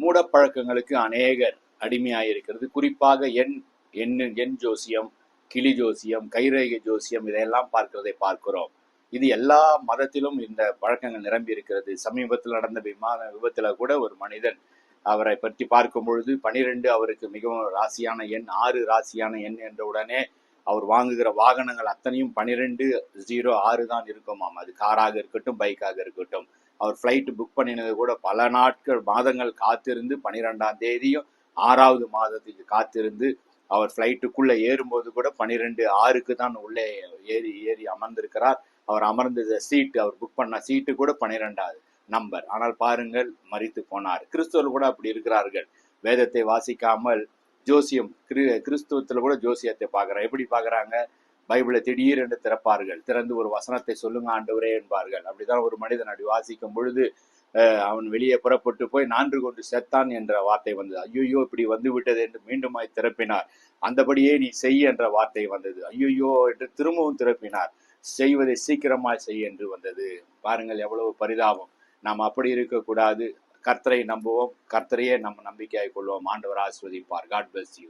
மூடப்பழக்கங்களுக்கு அநேகர் அடிமையாயிருக்கிறது. குறிப்பாக எண் எண் எண் ஜோசியம் கிளி ஜோசியம் கைரேகை ஜோசியம் இதையெல்லாம் பார்க்கிறதை பார்க்கிறோம். இது எல்லா மதத்திலும் இந்த பழக்கங்கள் நிரம்பி இருக்கிறது சமீபத்தில் நடந்த விமான விபத்துல கூட ஒரு மனிதன் அவரை பற்றி பார்க்கும் பொழுது பனிரெண்டு அவருக்கு மிகவும் ராசியான எண் ஆறு ராசியான எண் என்ற உடனே அவர் வாங்குகிற வாகனங்கள் அத்தனையும் பனிரெண்டு ஜீரோ ஆறு தான் இருக்குமாம். அது காராக இருக்கட்டும் பைக்காக இருக்கட்டும். அவர் ஃப்ளைட்டு புக் பண்ணினது கூட பல நாட்கள் மாதங்கள் காத்திருந்து பனிரெண்டாம் தேதியும் ஆறாவது மாதத்துக்கு காத்திருந்து அவர் ஃப்ளைட்டுக்குள்ளே ஏறும்போது கூட பனிரெண்டு ஆறுக்கு தான் உள்ளே ஏறி ஏறி அமர்ந்திருக்கிறார். அவர் அமர்ந்த சீட்டு அவர் புக் பண்ண சீட்டு கூட பன்னிரெண்டாவது நம்பர் ஆனால் பாருங்கள் மறித்து போனார். கிறிஸ்துவர் கூட அப்படி இருக்கிறார்கள். வேதத்தை வாசிக்காமல் ஜோசியம் கிரி கிறிஸ்துவத்தில் கூட ஜோசியத்தை பார்க்குறாங்க எப்படி பார்க்குறாங்க? பைபிளை திடீரென்று திறப்பார்கள். திறந்து ஒரு வசனத்தை சொல்லுங்க ஆண்டவரே என்பார்கள். அப்படிதான் ஒரு மனிதன் அப்படி வாசிக்கும் பொழுது அவன் வெளியே புறப்பட்டு போய் நான்கு கொண்டு செத்தான் என்ற வார்த்தை வந்தது. ஐயோயோ இப்படி வந்து விட்டது என்று மீண்டுமாய் திறப்பினார். அந்தபடியே நீ செய் என்ற வார்த்தை வந்தது. ஐயோயோ என்று திரும்பவும் திறப்பினார். செய்வதை சீக்கிரமாய் செய் என்று வந்தது. பாருங்கள் எவ்வளவு பரிதாபம். நாம் அப்படி இருக்கக்கூடாது. கர்த்தரை நம்புவோம். கர்த்தரையே நம்ம நம்பிக்கையாய் கொள்வோம். ஆண்டவர் ஆஸ்வதிப்பார் காட் பிளஸ் யூ